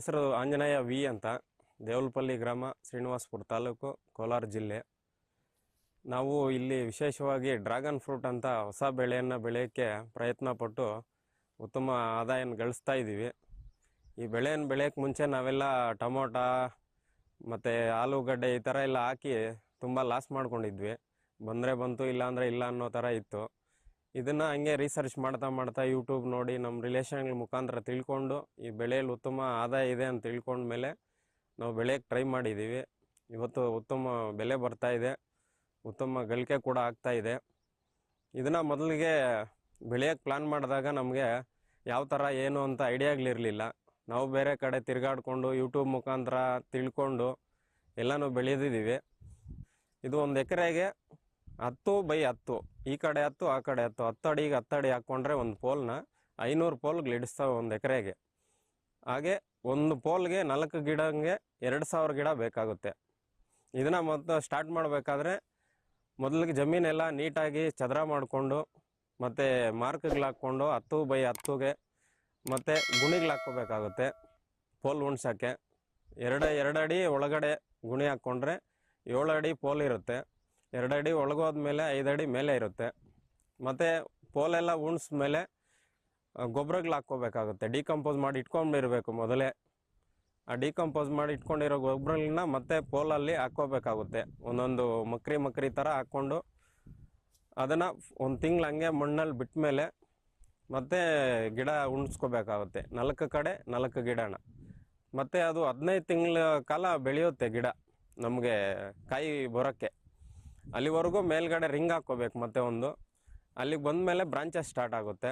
ಹೆಸರು ಆಂಜನೇಯ ವಿ ಅಂತ ದೇವಲಪಲ್ಲಿ ಗ್ರಾಮ ಶ್ರೀನಿವಾಸಪುರ ತಾಲೂಕು ಕೋಲಾರ ಜಿಲ್ಲೆ. ನಾವು ಇಲ್ಲಿ ವಿಶೇಷವಾಗಿ ಡ್ರ್ಯಾಗನ್ ಫ್ರೂಟ್ ಅಂತ ಹೊಸ ಬೆಳೆಯನ್ನು ಬೆಳೆಯೋಕ್ಕೆ ಪ್ರಯತ್ನ ಪಟ್ಟು ಉತ್ತಮ ಆದಾಯನ ಗಳಿಸ್ತಾ ಇದ್ದೀವಿ. ಈ ಬೆಳೆಯನ್ನು ಬೆಳೆಯೋಕ್ಕೆ ಮುಂಚೆ ನಾವೆಲ್ಲ ಟೊಮೊಟ ಮತ್ತು ಆಲೂಗಡ್ಡೆ ಈ ಥರ ಎಲ್ಲ ಹಾಕಿ ತುಂಬ ಲಾಸ್ ಮಾಡ್ಕೊಂಡಿದ್ವಿ. ಬಂದರೆ ಬಂತು ಇಲ್ಲ ಅಂದರೆ ಇಲ್ಲ ಅನ್ನೋ ಥರ ಇತ್ತು. ಇದನ್ನು ಹಂಗೆ ರಿಸರ್ಚ್ ಮಾಡ್ತಾ ಮಾಡ್ತಾ ಯೂಟ್ಯೂಬ್ ನೋಡಿ ನಮ್ಮ ರಿಲೇಷನ್ಗಳ ಮುಖಾಂತರ ತಿಳ್ಕೊಂಡು ಈ ಬೆಳೆಯಲ್ಲಿ ಉತ್ತಮ ಆದಾಯ ಇದೆ ಅಂತ ತಿಳ್ಕೊಂಡ್ಮೇಲೆ ನಾವು ಬೆಳೆಯೋಕ್ಕೆ ಟ್ರೈ ಮಾಡಿದ್ದೀವಿ ಇವತ್ತು ಉತ್ತಮ ಬೆಲೆ ಬರ್ತಾ ಇದೆ. ಉತ್ತಮ ಗಳಿಕೆ ಕೂಡ ಆಗ್ತಾ ಇದೆ. ಇದನ್ನು ಮೊದಲಿಗೆ ಬೆಳೆಯೋಕ್ಕೆ ಪ್ಲ್ಯಾನ್ ಮಾಡಿದಾಗ ನಮಗೆ ಯಾವ ಥರ ಏನು ಅಂತ ಐಡಿಯಾಗಳಿರಲಿಲ್ಲ ನಾವು ಬೇರೆ ಕಡೆ ತಿರುಗಾಡಿಕೊಂಡು ಯೂಟ್ಯೂಬ್ ಮುಖಾಂತರ ತಿಳ್ಕೊಂಡು ಎಲ್ಲನೂ ಬೆಳೆದಿದ್ದೀವಿ ಇದು ಒಂದು ಎಕರೆಗೆ ಹತ್ತು ಬೈ ಹತ್ತು. ಈ ಕಡೆ ಹತ್ತು, ಆ ಕಡೆ ಹತ್ತು. ಹತ್ತು ಅಡಿಗೆ ಹತ್ತು ಅಡಿ ಹಾಕ್ಕೊಂಡ್ರೆ ಒಂದು ಪೋಲ್ನ ಐನೂರು ಪೋಲ್ ಇಡಿಸ್ತಾವೆ ಒಂದು ಎಕರೆಗೆ. ಹಾಗೆ ಒಂದು ಪೋಲ್ಗೆ ನಾಲ್ಕು ಗಿಡಂಗೆ ಎರಡು ಸಾವಿರ ಗಿಡ ಬೇಕಾಗುತ್ತೆ. ಇದನ್ನು ಮೊದಲು ಸ್ಟಾರ್ಟ್ ಮಾಡಬೇಕಾದ್ರೆ ಮೊದಲಿಗೆ ಜಮೀನೆಲ್ಲ ನೀಟಾಗಿ ಚದರ ಮಾಡಿಕೊಂಡು, ಮತ್ತು ಮಾರ್ಕ್ಗಳು ಹಾಕ್ಕೊಂಡು ಹತ್ತು ಬೈ ಹತ್ತುಗೆ ಮತ್ತು ಗುಣಿಗಳು ಹಾಕ್ಕೋಬೇಕಾಗುತ್ತೆ ಪೋಲ್ ಉಣ್ಸೋಕ್ಕೆ. ಎರಡು ಎರಡು ಅಡಿ ಒಳಗಡೆ ಗುಣಿ ಹಾಕ್ಕೊಂಡ್ರೆ ಏಳು ಅಡಿ ಪೋಲ್ ಇರುತ್ತೆ. ಎರಡು ಅಡಿ ಒಳಗೋದ್ಮೇಲೆ ಐದು ಅಡಿ ಮೇಲೆ ಇರುತ್ತೆ. ಮತ್ತು ಪೋಲೆಲ್ಲ ಉಣ್ಸ್ಮೇಲೆ ಗೊಬ್ಬರಗಳು ಹಾಕ್ಕೋಬೇಕಾಗುತ್ತೆ. ಡಿಕಂಪೋಸ್ ಮಾಡಿ ಇಟ್ಕೊಂಡಿರಬೇಕು ಮೊದಲೇ. ಆ ಡಿಕಂಪೋಸ್ ಮಾಡಿ ಇಟ್ಕೊಂಡಿರೋ ಗೊಬ್ಬರಗಳನ್ನ ಮತ್ತೆ ಪೋಲಲ್ಲಿ ಹಾಕ್ಕೋಬೇಕಾಗುತ್ತೆ. ಒಂದೊಂದು ಮಕ್ರಿ ಮಕ್ರಿ ಥರ ಹಾಕ್ಕೊಂಡು ಅದನ್ನು ಒಂದು ತಿಂಗಳು ಹಂಗೆ ಮಣ್ಣಲ್ಲಿ ಬಿಟ್ಟ ಮೇಲೆ ಮತ್ತೆ ಗಿಡ ಉಣ್ಸ್ಕೋಬೇಕಾಗುತ್ತೆ. ನಾಲ್ಕು ಕಡೆ ನಾಲ್ಕು ಗಿಡನ. ಮತ್ತು ಅದು ಹದಿನೈದು ತಿಂಗಳ ಕಾಲ ಬೆಳೆಯುತ್ತೆ ಗಿಡ ನಮಗೆ ಕಾಯಿ ಬರೋಕ್ಕೆ. ಅಲ್ಲಿವರೆಗೂ ಮೇಲ್ಗಡೆ ರಿಂಗ್ ಹಾಕ್ಕೋಬೇಕು ಮತ್ತೆ ಒಂದು. ಅಲ್ಲಿಗೆ ಬಂದಮೇಲೆ ಬ್ರಾಂಚಸ್ ಸ್ಟಾರ್ಟ್ ಆಗುತ್ತೆ.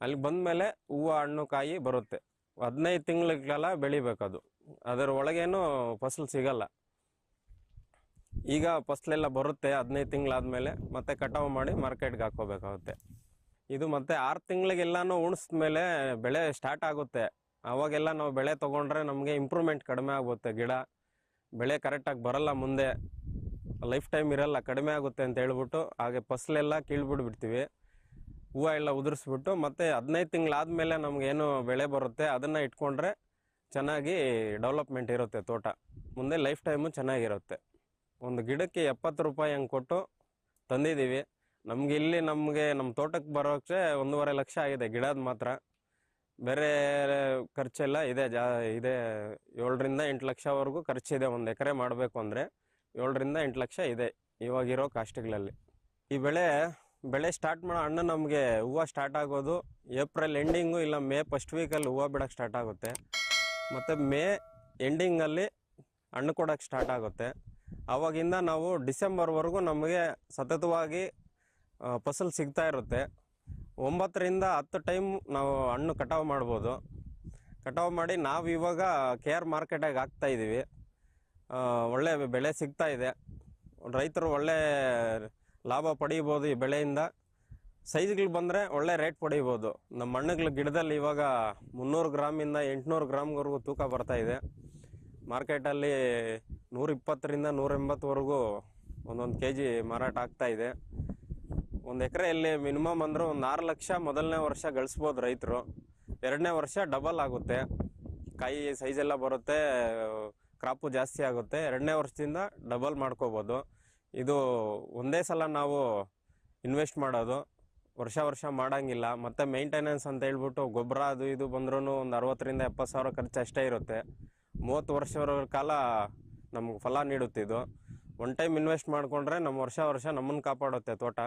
ಅಲ್ಲಿಗೆ ಬಂದಮೇಲೆ ಹೂವು, ಹಣ್ಣು, ಕಾಯಿ ಬರುತ್ತೆ. ಹದಿನೈದು ತಿಂಗಳಿಗೆಲ್ಲ ಬೆಳಿಬೇಕು ಅದು ಅದರ ಒಳಗೇನು ಫಸಲು ಸಿಗಲ್ಲ. ಈಗ ಫಸಲೆಲ್ಲ ಬರುತ್ತೆ ಹದಿನೈದು ತಿಂಗಳಾದಮೇಲೆ, ಮತ್ತೆ ಕಟಾವು ಮಾಡಿ ಮಾರ್ಕೆಟ್ಗೆ ಹಾಕ್ಕೋಬೇಕಾಗುತ್ತೆ. ಇದು ಮತ್ತೆ ಆರು ತಿಂಗಳಿಗೆಲ್ಲಾನು ಉಣಿಸ್ಮೇಲೆ ಬೆಳೆ ಸ್ಟಾರ್ಟ್ ಆಗುತ್ತೆ. ಆವಾಗೆಲ್ಲ ನಾವು ಬೆಳೆ ತೊಗೊಂಡ್ರೆ ನಮಗೆ ಇಂಪ್ರೂವ್ಮೆಂಟ್ ಕಡಿಮೆ ಆಗುತ್ತೆ ಗಿಡ. ಬೆಳೆ ಕರೆಕ್ಟಾಗಿ ಬರಲ್ಲ ಮುಂದೆ. ಲೈಫ್ ಟೈಮ್ ಇರಲ್ಲ, ಕಡಿಮೆ ಆಗುತ್ತೆ ಅಂತ ಹೇಳ್ಬಿಟ್ಟು, ಹಾಗೆ ಫಸಲೆಲ್ಲ ಕೀಳ್ಬಿಡ್ಬಿಡ್ತೀವಿ. ಹೂವು ಎಲ್ಲ ಉದುರಿಸ್ಬಿಟ್ಟು, ಮತ್ತು ಹದಿನೈದು ತಿಂಗಳಾದಮೇಲೆ ನಮಗೇನು ಬೆಳೆ ಬರುತ್ತೆ, ಅದನ್ನು ಇಟ್ಕೊಂಡ್ರೆ ಚೆನ್ನಾಗಿ ಡೆವಲಪ್ಮೆಂಟ್ ಇರುತ್ತೆ ತೋಟ. ಮುಂದೆ ಲೈಫ್ ಟೈಮು ಚೆನ್ನಾಗಿರುತ್ತೆ. ಒಂದು ಗಿಡಕ್ಕೆ ಎಪ್ಪತ್ತು ರೂಪಾಯಿ ಹಂಗೆ ಕೊಟ್ಟು ತಂದಿದ್ದೀವಿ. ನಮ್ಗೆ ಇಲ್ಲಿ ನಮಗೆ ನಮ್ಮ ತೋಟಕ್ಕೆ ಬರೋಕ್ಕೆ ಒಂದೂವರೆ ಲಕ್ಷ ಆಗಿದೆ ಗಿಡದ ಮಾತ್ರ. ಬೇರೆ ಖರ್ಚೆಲ್ಲ ಇದೆ, ಜಾ, ಇದೆ ಏಳರಿಂದ ಎಂಟು ಲಕ್ಷವರೆಗೂ ಖರ್ಚಿದೆ ಒಂದು ಎಕರೆ ಮಾಡಬೇಕು ಅಂದರೆ. ಏಳರಿಂದ ಎಂಟು ಲಕ್ಷ ಇದೆ ಇವಾಗಿರೋ ಕಾಸ್ಟ್ಗಳಲ್ಲಿ. ಈ ಬೆಳೆ ಬೆಳೆ ಸ್ಟಾರ್ಟ್ ಮಾಡೋ ಹಣ್ಣು ನಮಗೆ ಹೂವು ಸ್ಟಾರ್ಟ್ ಆಗೋದು ಏಪ್ರಿಲ್ ಎಂಡಿಂಗು ಇಲ್ಲ ಮೇ ಫಸ್ಟ್ ವೀಕಲ್ಲಿ ಹೂವು ಬಿಡೋಕ್ಕೆ ಸ್ಟಾರ್ಟ್ ಆಗುತ್ತೆ. ಮತ್ತು ಮೇ ಎಂಡಿಂಗಲ್ಲಿ ಹಣ್ಣು ಕೊಡೋಕ್ಕೆ ಸ್ಟಾರ್ಟ್ ಆಗುತ್ತೆ. ಆವಾಗಿಂದ ನಾವು ಡಿಸೆಂಬರ್ವರೆಗೂ ನಮಗೆ ಸತತವಾಗಿ ಫಸಲು ಸಿಗ್ತಾ ಇರುತ್ತೆ. ಒಂಬತ್ತರಿಂದ ಹತ್ತು ಟೈಮ್ ನಾವು ಹಣ್ಣು ಕಟಾವು ಮಾಡ್ಬೋದು. ಕಟಾವು ಮಾಡಿ ನಾವು ಇವಾಗ ಕೆ ಆರ್ ಮಾರ್ಕೆಟಾಗಿ ಹಾಕ್ತಾ ಇದ್ದೀವಿ ಆ, ಒಳ್ಳೆ ಬೆಳೆ ಸಿಗ್ತಾ ಇದೆ. ರೈತರು ಒಳ್ಳೆ ಲಾಭ ಪಡೀಬೋದು ಈ ಬೆಳೆಯಿಂದ. ಸೈಜ್ಗಳು ಬಂದರೆ ಒಳ್ಳೆ ರೇಟ್ ಪಡೀಬೋದು. ನಮ್ಮ ಮಣ್ಣುಗಳ ಗಿಡದಲ್ಲಿ ಇವಾಗ ಮುನ್ನೂರು ಗ್ರಾಮಿಂದ ಎಂಟುನೂರು ಗ್ರಾಮ್ವರೆಗೂ ತೂಕ ಬರ್ತಾ ಇದೆ. ಮಾರ್ಕೆಟಲ್ಲಿ ನೂರ ಇಪ್ಪತ್ತರಿಂದ ನೂರ ಎಂಬತ್ತುವರೆಗೂ ಒಂದೊಂದು ಕೆ ಜಿ ಮಾರಾಟ ಆಗ್ತಾ ಇದೆ. ಒಂದು ಎಕರೆಯಲ್ಲಿ ಮಿನಿಮಮ್ ಅಂದರೆ ಒಂದು ಆರು ಲಕ್ಷ ಮೊದಲನೇ ವರ್ಷ ಗಳಿಸ್ಬೋದು ರೈತರು. ಎರಡನೇ ವರ್ಷ ಡಬಲ್ ಆಗುತ್ತೆ. ಕಾಯಿ ಸೈಜೆಲ್ಲ ಬರುತ್ತೆ. ಕ್ರಾಪು ಜಾಸ್ತಿ ಆಗುತ್ತೆ. ಎರಡನೇ ವರ್ಷದಿಂದ ಡಬಲ್ ಮಾಡ್ಕೋಬೋದು. ಇದು ಒಂದೇ ಸಲ ನಾವು ಇನ್ವೆಸ್ಟ್ ಮಾಡೋದು. ವರ್ಷ ವರ್ಷ ಮಾಡೋಂಗಿಲ್ಲ. ಮತ್ತು ಮೇಂಟೆನೆನ್ಸ್ ಅಂತ ಹೇಳ್ಬಿಟ್ಟು ಗೊಬ್ಬರ ಅದು ಇದು ಬಂದ್ರೂ ಒಂದು ಅರವತ್ತರಿಂದ ಎಪ್ಪತ್ತು ಸಾವಿರ ಖರ್ಚು ಅಷ್ಟೇ ಇರುತ್ತೆ. ಮೂವತ್ತು ವರ್ಷವರ ಕಾಲ ನಮ್ಗೆ ಫಲ ನೀಡುತ್ತಿದ್ದು ಒನ್ ಟೈಮ್ ಇನ್ವೆಸ್ಟ್ ಮಾಡಿಕೊಂಡ್ರೆ ನಮ್ಮ ವರ್ಷ ವರ್ಷ ನಮ್ಮನ್ನು ಕಾಪಾಡುತ್ತೆ ತೋಟ.